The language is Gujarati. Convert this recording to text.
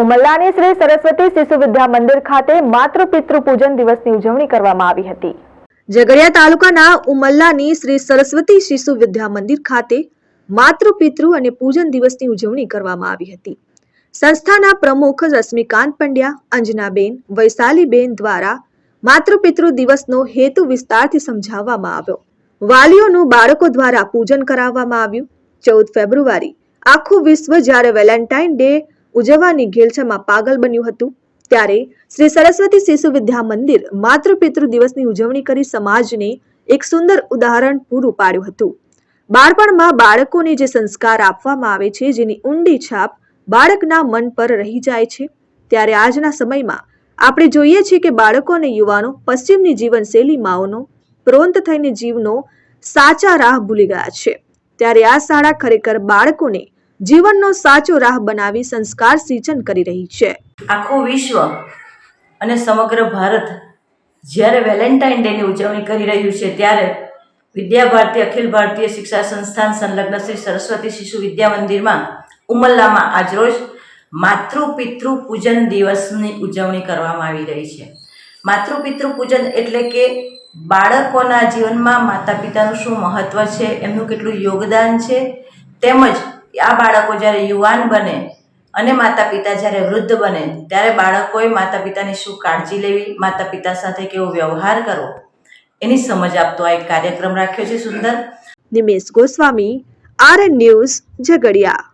ઉમરલાની શ્રી સરસ્વતી શિશુ વિદ્યા મંદિર ખાતે માતૃ પિતૃ પૂજન દિવસની ઉજવણી કરવામાં આવી હતી. ઝઘડિયા તાલુકાના ઉમલ્લાની શ્રી સરસ્વતી શિશુ વિદ્યા મંદિર ખાતે માતૃ પિતૃ અને પૂજન દિવસની ઉજવણી કરવામાં આવી હતી. સંસ્થાના પ્રમુખ રશ્મિકાંત પંડ્યા, અંજનાબેન, વૈશાલીબેન દ્વારા માતૃ પિતૃ દિવસનો હેતુ વિસ્તારથી સમજાવવામાં આવ્યો. વાલીઓનું બાળકો દ્વારા પૂજન કરાવવામાં આવ્યું. ચૌદ ફેબ્રુઆરી આખું વિશ્વ જ્યારે વેલેન્ટાઇન ડે ઉજવવાની ઘેલછામાં પાગલ બન્યું હતું. ત્યારે શ્રી સરસ્વતી શિશુ વિદ્યા મંદિર માતૃ પિતૃ દિવસની ઉજવણી કરી સમાજને એક સુંદર ઉદાહરણ પૂરું પાડ્યું હતું. બાળપણમાં બાળકોને જે સંસ્કાર આપવામાં આવે છે, જેની ઊંડી છાપ બાળકના મન પર રહી જાય છે, ત્યારે આજના સમયમાં આપણે જોઈએ છીએ કે બાળકો અને યુવાનો પશ્ચિમની જીવનશૈલી માઓનો, પ્રોંત થઈને જીવનો સાચા રાહ ભૂલી ગયા છે. ત્યારે આ શાળા ખરેખર બાળકોને જીવનનો સાચો રાહ બનાવી સંસ્કાર સિંચન કરી રહી છે. આખું વિશ્વ અને સમગ્ર ભારત જ્યારે વેલેન્ટાઇન ડેની ઉજવણી કરી રહ્યું છે ત્યારે વિદ્યા ભારતી, અખિલ ભારતીય શિક્ષા સંસ્થાન સંલગ્ન શ્રી સરસ્વતી શિશુ વિદ્યા મંદિરમાં ઉમલ્લામાં આજરોજ માતૃ પિતૃ પૂજન દિવસની ઉજવણી કરવામાં આવી રહી છે. માતૃ પિતૃ પૂજન એટલે કે બાળકોના જીવનમાં માતા પિતાનું શું મહત્ત્વ છે, એમનું કેટલું યોગદાન છે, તેમજ આ બાળકો જ્યારે યુવાન બને અને માતા પિતા જ્યારે વૃદ્ધ બને, ત્યારે બાળકોએ માતા પિતાની શું કાળજી લેવી માતા પિતા સાથે કેવો વ્યવહાર કરવો? એની સમજ આપતો આ એક કાર્યક્રમ રાખ્યો છે સુંદર. Nimesh Goswami R news Jhagadia.